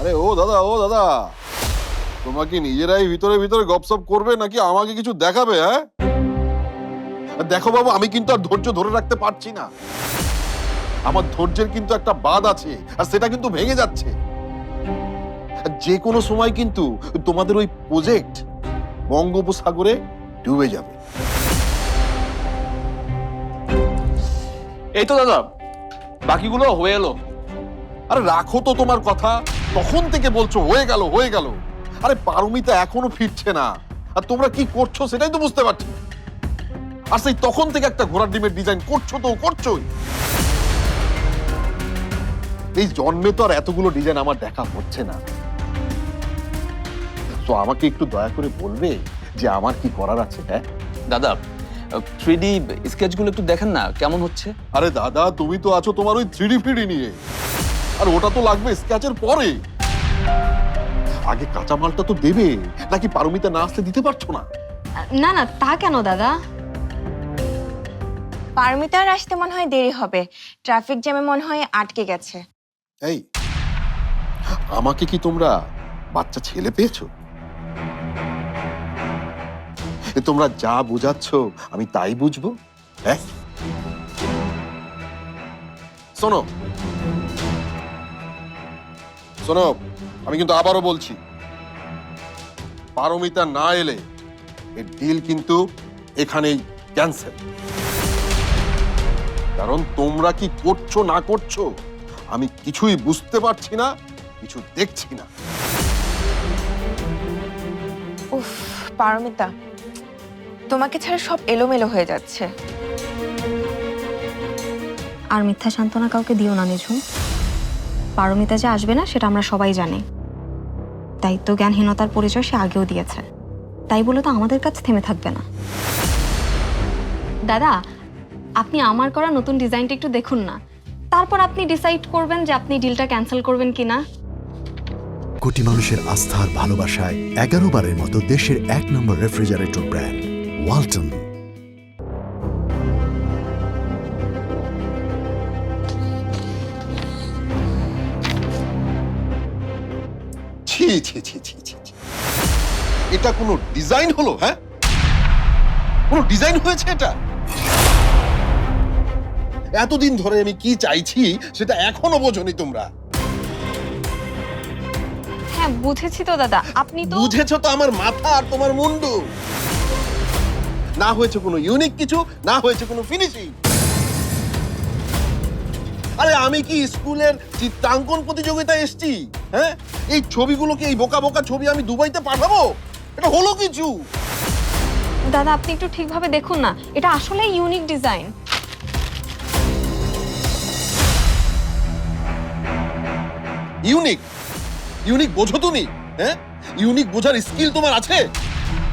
আরে ও দাদা ও দাদা। তোমাকে নিজেরাই ভিতরে ভিতরে গপসপ করবে নাকি আমাকে কিছু দেখাবে হ্যাঁ? দেখো বাবু আমি কিন্তু আর ধৈর্য ধরে রাখতে পারছি না। আমার ধৈর্যের কিন্তু একটা বাদ আছে আর সেটা কিন্তু ভেঙে যাচ্ছে। আর যে কোনো সময় কিন্তু তোমাদের ওই প্রজেক্ট বঙ্গোপসাগরে ডুবে যাবে। এই তো দাদা বাকিগুলো হয়ে এলো। আরে রাখো তো তোমার কথা। তখন থেকে বলছো হয়ে গেল হয়ে গেল। আরে পারমিতা এখনও ফিরছে না। আর তোমরা কি করছ সেটাই তো বুঝতে পারছি আর সেই তখন থেকে একটা ঘোড়ার ডিমের ডিজাইন করছ তো করছোই। এই জন্মে তো আর এতগুলো ডিজাইন আমার দেখা হচ্ছে না। তো আমাকে একটু দয়া করে বলবে যে আমার কি করার আছে হ্যাঁ? দাদা থ্রি ডি স্কেচগুলো একটু দেখেন না কেমন হচ্ছে? আরে দাদা তুমি তো আছো তোমার ওই থ্রিডি ফ্রিডি নিয়ে। আর ওটা তো লাগবে স্ক্যাচের পরে। আগে কাঁচামালটা তো দেবে নাকি পারমিতা না আসতে দিতে পারছ না? না না তা কেন দাদা? পারমিতার আসতে মনে হয় দেরি হবে। ট্রাফিক জ্যামে মনে হয় আটকে গেছে। এই আমাকে কি তোমরা বাচ্চা ছেলে পেয়েছ? এ তোমরা যা বোঝাচ্ছ আমি তাই বুঝব হ্যাঁ? শোনো শোনো আমি কিন্তু আবারও বলছি পারমিতা না এলে এর ডিল কিন্তু এখানেই ক্যান্সেল কারণ তোমরা কি করছ না করছ আমি কিছুই বুঝতে পারছি না কিছু দেখছি না। উফ পারমিতা তোমাকে ছাড়া সব এলোমেলো হয়ে যাচ্ছে। আর মিথ্যা সান্ত্বনা কাউকে দিও না নিঝুম। পারমিতা যে আসবে না, সেটা আমরা সবাই জানি। দায়িত্ব জ্ঞানহীনতার পরিচয় সে আগেও দিয়েছে। তাই বলে তো আমাদের কাছে থেমে থাকবে না। দাদা, আপনি আমার করা নতুন ডিজাইনটা একটু দেখুন না। তারপর আপনি ডিসাইড করবেন যে আপনি ডিলটা ক্যান্সেল করবেন কিনা। কোটি মানুষের আস্থার ভালোবাসায় এগারো বারের মতো দেশের এক নম্বর রেফ্রিজারেটর ব্র্যান্ড, ওয়ালটন। ছি ছি ছি ছি ছি। এটা কোনো ডিজাইন হলো হ্যাঁ? কোনো ডিজাইন হয়েছে এটা? এতদিন ধরে আমি কি চাইছি সেটা এখনও বোঝনি তোমরা। হ্যাঁ বুঝেছি তো দাদা। আপনি তো বুঝেছ তো আমার মাথা আর তোমার মুন্ডু? না হয়েছে কোনো ইউনিক কিছু না হয়েছে কোনো ফিনিশিং আরে আমি কি স্কুলের চিত্রাঙ্কন প্রতিযোগিতায় এসেছি? হ্যাঁ? এই ছবিগুলোকে এই বোকা বোকা ছবি আমি দুবাইতে পাঠাবো? এটা হলো কিছু। দাদা আপনি একটু ঠিকভাবে দেখুন না। এটা আসলে ইউনিক ডিজাইন ইউনিক ইউনিক বোঝো তুমি হ্যাঁ? ইউনিক বোঝার স্কিল তোমার আছে?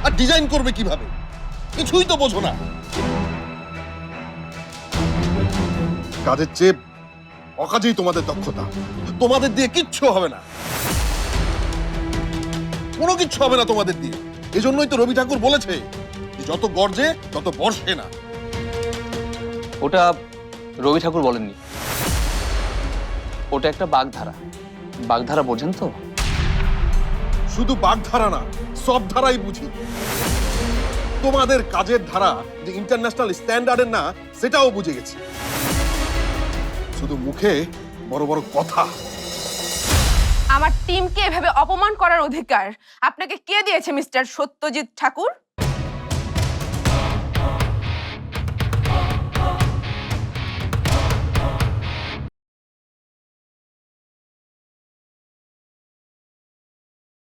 আর ডিজাইন করবে কীভাবে? কিছুই তো বোঝো না। কাজের চেয়ে অকাজেই তোমাদের দক্ষতা। তোমাদের দিয়ে কিচ্ছু হবে না। কোনো কিচ্ছু হবে না তোমাদের দিয়ে। এজন্যই তো রবি ঠাকুর বলেছে যে যত গর্জে তত বর্ষে না। ওটা রবি ঠাকুর বলেননি। ওটা একটা বাগধারা। বাগধারা বোঝেন তো? শুধু বাগধারা না সব ধারাই বুঝি। তোমাদের কাজের ধারা যে ইন্টারন্যাশনাল স্ট্যান্ডার্ডের না সেটাও বুঝে গেছি। শুধু মুখে বড় বড় কথা। আমার টিমকে এভাবে অপমান করার অধিকার আপনাকে কে দিয়েছে, মিস্টার সত্যজিৎ ঠাকুর?